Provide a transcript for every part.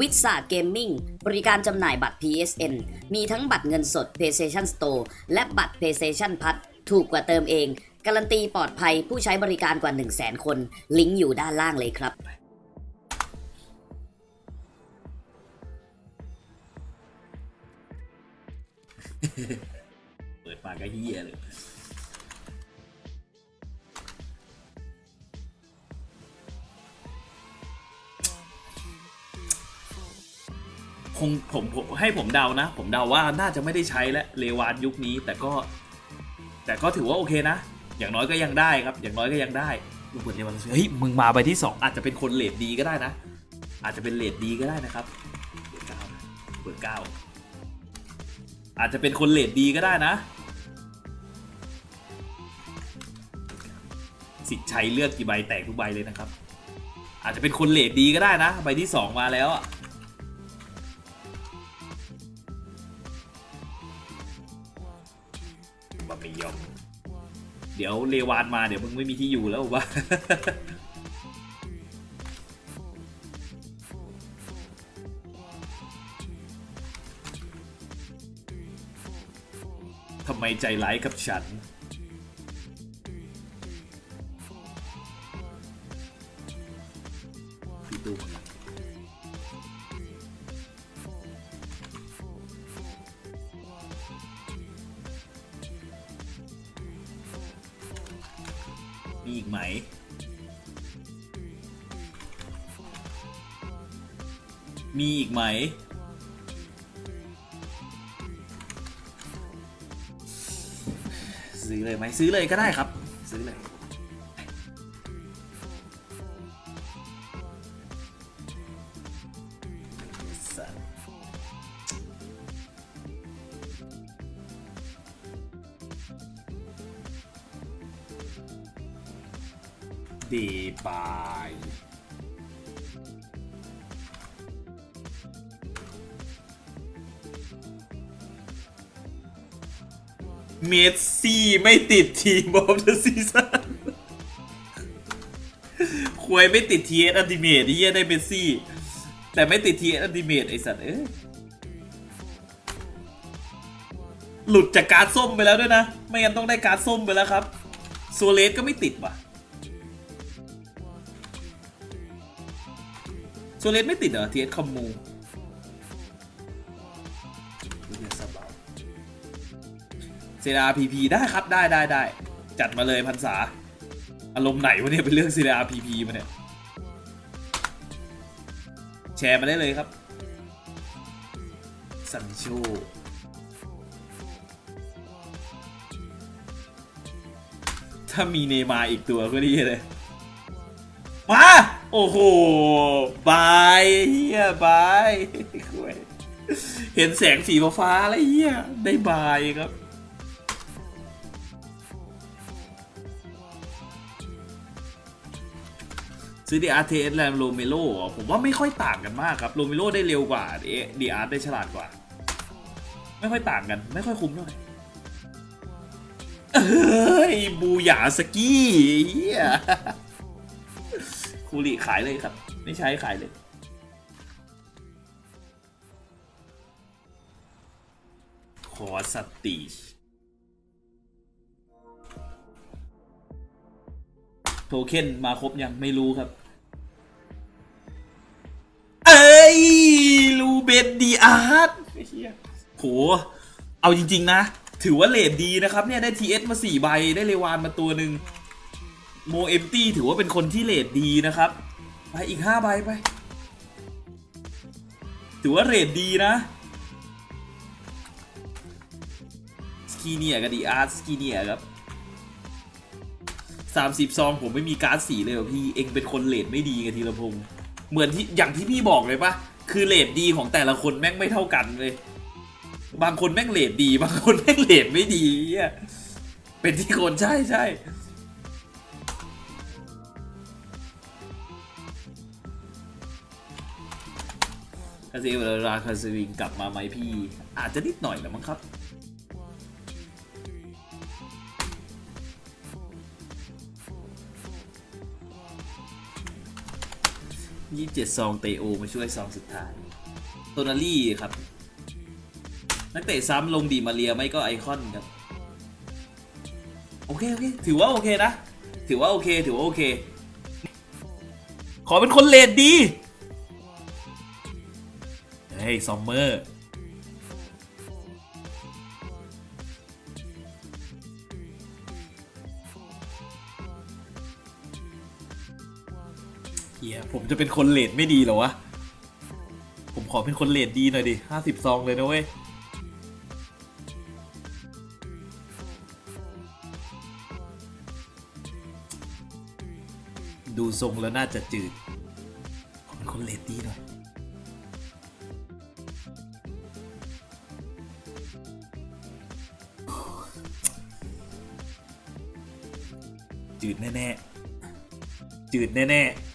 วิสาเกมมิ่งบริการจำหน่ายบัตร PSN มีทั้งบัตรเงินสด PlayStation Store และบัตร PlayStation p ั s ถูกกว่าเติมเอง การันตีปลอดภัยผู้ใช้บริการกว่า 100,000คน ลิงก์อยู่ด้านล่างเลยครับเปิดมาก็เฮียเลย คงผมผมให้ผมเดานะ ผมเดาว่าน่าจะไม่ได้ใช้และเลวานยุคนี้ แต่ก็ แต่ก็ถือว่าโอเคนะ อย่างน้อยก็ยังได้ครับ อย่างน้อยก็ยังได้ลูกบอลเลวานเฮ้ยมึงมาใบที่สองอาจจะเป็นคนเลดดีก็ได้นะ อาจจะเป็นเลดดีก็ได้นะครับเบอร์เก้านะเบอร์เก้าอาจจะเป็นคนเลดดีก็ได้นะสิทธิ์ชัยเลือกกี่ใบแตกทุกใบเลยนะครับ อาจจะเป็นคนเลดดีก็ได้นะ ใบที่สองมาแล้วอะ บะไม่ยอม เดี๋ยวเลวานมาเดี๋ยวมึงไม่มีที่อยู่แล้วว่าทำไมใจร้ายกับฉัน มีอีกไหม มีอีกไหม ซื้อเลยไหมซื้อเลยก็ได้ครับ ดีบายเมสซี่ไม่ติดทีมออฟเดอะซีซั่นควยไม่ติดทีเอสอันติเมตเฮียได้เมสซี่ แต่ไม่ติดทีเอสอันติเมตไอสัตว์เอ้ยหลุดจากการส้มไปแล้วด้วยนะ ไม่งั้นต้องได้การส้มไปแล้วครับโซเลสก็ไม่ติดว่ะ โซเลสไม่ติดเหรอทีเอสคอมมูเซราพีพีได้ครับได้ได้ได้จัดมาเลยพันษา อารมณ์ไหนวะเนี่ยเป็นเรื่อง CRPP มาเนี่ย แชร์มาได้เลยครับซันโชถ้ามีเนมาอีกตัวก็ดีเลย โอ้โห บายเฮียบายเห็นแสงสีฟ้าๆแล้วเฮียได้บายครับ ซื้อดีอาร์เทสแลมโรเมโลผมว่าไม่ค่อยต่างกันมากครับโรเมโลได้เร็วกว่าดีอาร์ได้ฉลาดกว่า ไม่ค่อยต่างกัน ไม่ค่อยคุ้มเท่าไหร่เอ้ยบูหยาสกี้เฮีย คูริขายเลยครับ ไม่ใช้ขายเลย ขอสติโทเค็นมาครบยังไม่รู้ครับ เอ้ยลูเบนดีอาร์ตโห เอาจริง ๆ นะ ถือว่าเลดดีนะครับ เนี่ย ได้ TS มา4ใบได้เลวานมาตัวหนึ่ง โมเอมตี้ถือว่าเป็นคนที่เลดดีนะครับ ไปอีก5ใบไป ถือว่าเรดดีนะสกีเนียกับดีอาร์ตสกีเนียครับสามสิบซองผมไม่มีการ์ดสีเลยพี่เองเป็นคนเลดไม่ดีไงธีรพงศ์เหมือนที่อย่างที่พี่บอกเลยปะคือเลดดีของแต่ละคนแม่งไม่เท่ากันเลยบางคนแม่งเลดดี บางคนแม่งเลดไม่ดีเหี้ยเป็นที่คนใช่ใช่ คาซิเวลาคาสวิงกลับมาไหมพี่ อาจจะนิดหน่อยแหละมั้งครับยี่สิบเจ็ดซองเตโอมาช่วยซองสุดท้าย โตนาลี่ครับ นักเตะซ้ำลงดีมาเรียไม่ก็ไอคอนครับ โอเค โอเค ถือว่าโอเคนะ ถือว่าโอเค ถือว่าโอเค ขอเป็นคนเลดดี เฮ้ย ซอมเมอร์เฮียผมจะเป็นคนเลดไม่ดีเหรอวะ ผมขอเป็นคนเลดดีหน่อยดิห้าสิบซองเลยนะเว้ยดูทรงแล้วน่าจะจืดขอเป็นคนเลดดีหน่อย จืดแน่ๆจืดแน่ๆ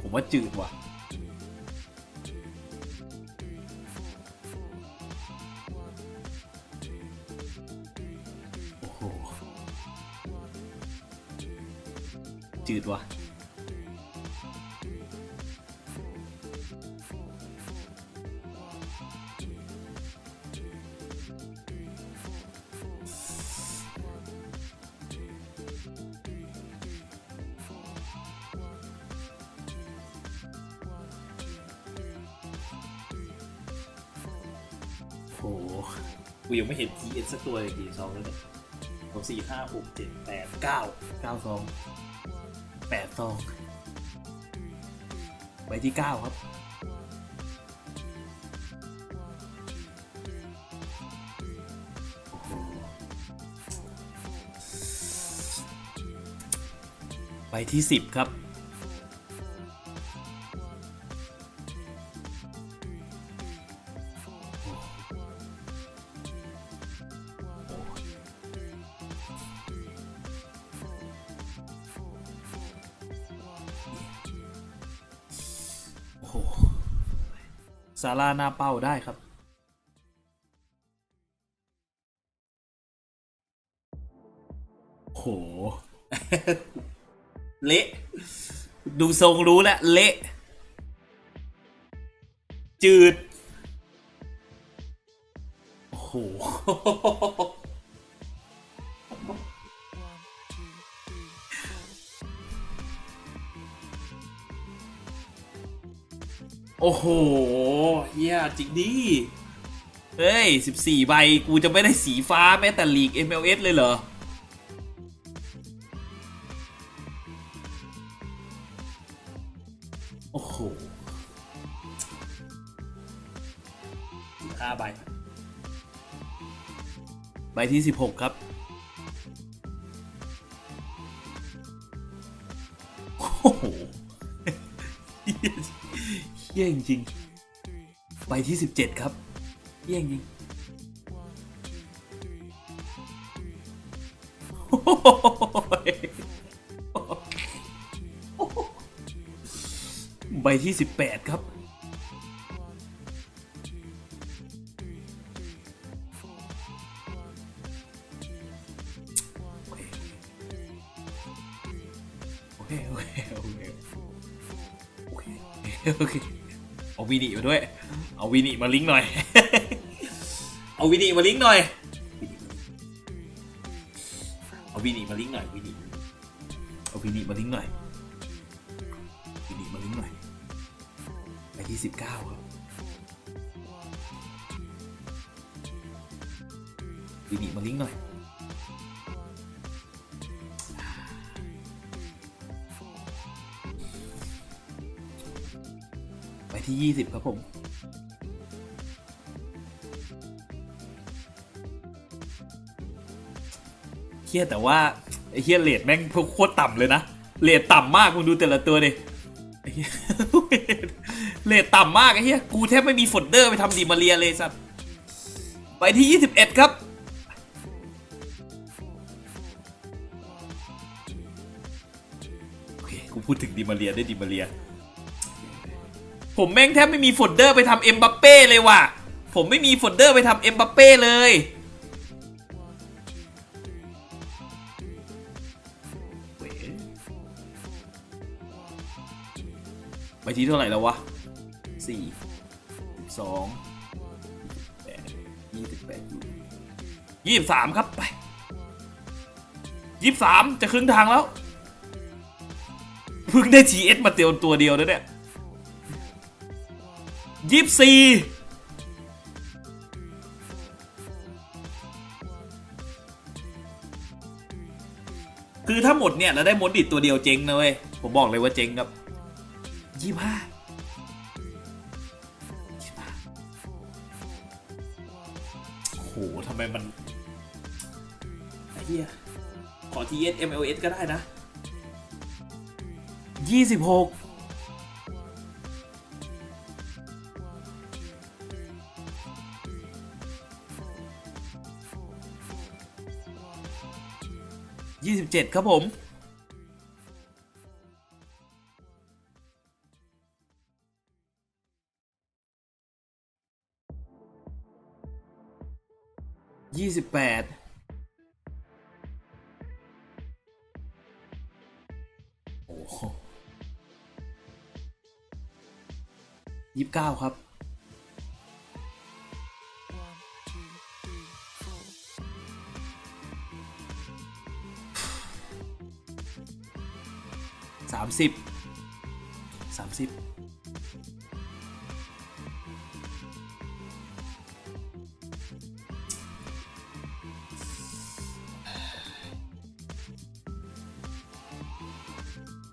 ผมว่าจืดว่ะ โอ้โห จืดว่ะ หกูยังไม่เห็น TS สักตัวเลยกี่ซองแล้วเนี่ยผมสี่ห้าหกเจ็ดแปดเก้าเก้าซองแปดซองใบที่เก้าครับโอ้โหใบที่สิบครับ ซาราหน้าเป้าได้ครับ โห เละ ดูทรงรู้แล้ว เละ จืด โอ้โห โอ้โห เฮียจริงดิเฮ้ย 14 ใบ กูจะไม่ได้สีฟ้าแม้แต่ลีก MLS เลยเหรอ โอ้โหห้าใบ ใบที่ 16 ครับ โอ้โหเยี่ยจริงๆ ใบที่ 17 ครับเยี่ยงจริงใบที่ 18 ครับ โอเค โอเค โอเค โอเค โอเค เอาวินิมาด้วย เอาวินิมาลิงก์หน่อย เอาวินิมาลิงก์หน่อย เอาวินิมาลิงก์หน่อยวินิเอาวินิมาลิงก์หน่อยวินิมาลิงก์หน่อย ไปที่สิบเก้าครับวินิมาลิงก์หน่อย ที่ 20 ครับผม เฮียแต่ว่า ไอเฮียเลดแม่งโคตรต่ำเลยนะเลดต่ำมากมึงดูแต่ละตัวดิเลดต่ำมากไอเฮียกูแทบไม่มีโฟลเดอร์ไปทำดีมาเรียเลยสัตว์ไปที่ 21 ครับโอเคกูพูดถึงดีมาเรียได้ดีมาเรีย ผมแม่งแทบไม่มีโฟลเดอร์ไปทำเอ็มบัปเป้เลยว่ะ ผมไม่มีโฟลเดอร์ไปทำเอ็มบัปเป้เลยเว้ยไปที่เท่าไหร่แล้ววะสี่สองแปดยี่สิบแปดยี่สิบสามครับไปยี่สิบสามจะครึ่งทางแล้ว เพิ่งได้ TS มาเตียวตัวเดียวนะเนี่ย ยี่สี่คือถ้าหมดเนี่ยเราได้มดดิดตัวเดียวเจ๊งนะเว้ย ผมบอกเลยว่าเจ๊งครับยี่ห้าโอ้โหทำไมมันไอ้เหี้ยขอ TS MLS ก็ได้นะยี่สิบหก ยี่สิบเจ็ดครับผมยี่สิบแปดโอ้โหยี่สิบเก้าครับ สามสิบสามสิบ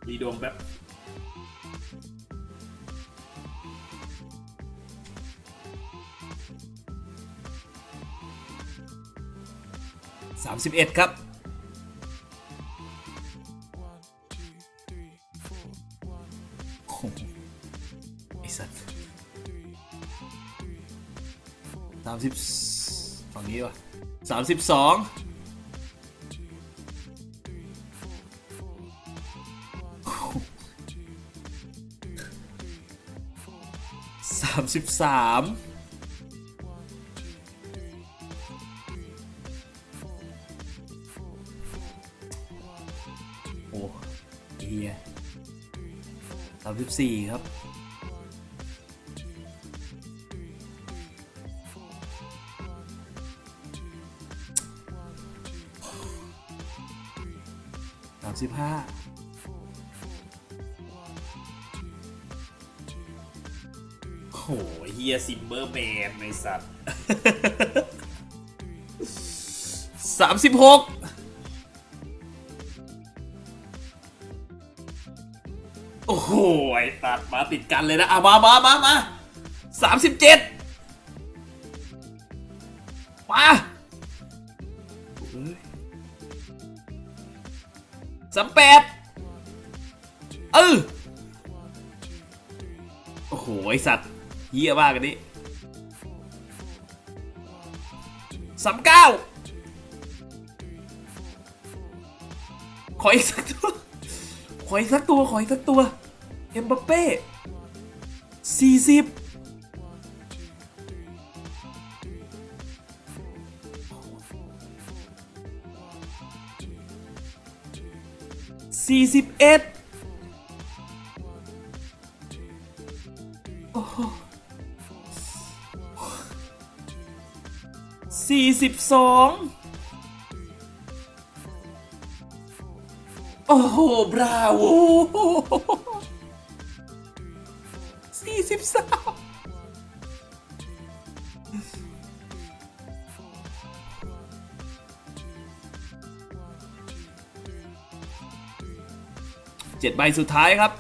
ดีดวงแบบสามสิบเอ็ดครับ สามสิบฝั่งนี้วะสามสิบสองสามสิบสามโอ้ยสามสิบสี่ครับ สามสิบห้โหเฮียซิมเบอร์แมนในสัตว์สามสิบหกโอ้โหไอ้ตัดมาติดกันเลยนะอะมามามามาสามสิบเจ็ด สามแปดเออโอ้โห ไอสัตว์เยี่ยมากอันนี้สามเก้าขออีกสักตัว ขออีกสักตัว ขออีกสักตัว เอ็มบัปเป้สี่สิบ สี่สิบเอ็ดโอ้โหสี่สิบสองโอ้โห บราโวสี่สิบสาม เจ็ดใบสุดท้ายครับ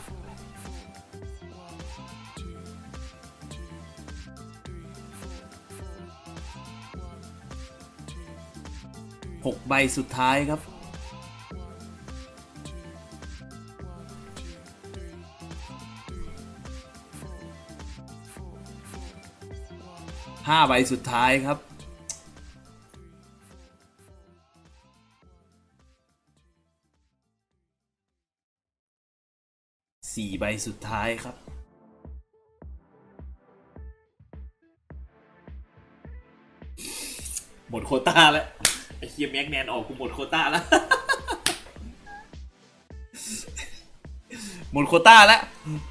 หกใบสุดท้ายครับห้าใบสุดท้ายครับ สี่ใบสุดท้ายครับ หมดโคต้าแล้วไอ้เคียแม็กแนนออกกูหมดโคต้าแล้ว หมดโคต้าแล้ว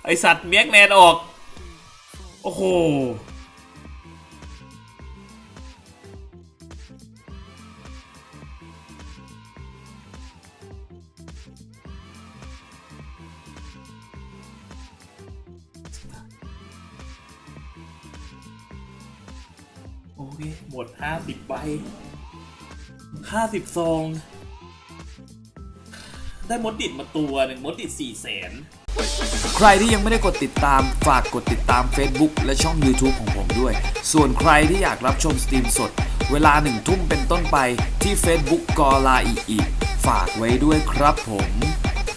ไอสัตว์แม็กแนนออก โอ้โห โอเค หมดห้าสิบใบห้าสิบซอง ได้มดดิดมาตัวหนึ่งมดดิดสี่แสน ใครที่ยังไม่ได้กดติดตามฝากกดติดตาม Facebook และช่อง YouTube ของผมด้วย ส่วนใครที่อยากรับชมสตรีมสด เวลาหนึ่งทุ่มเป็นต้นไปที่ Facebook กอลาอีอีฝากไว้ด้วยครับผม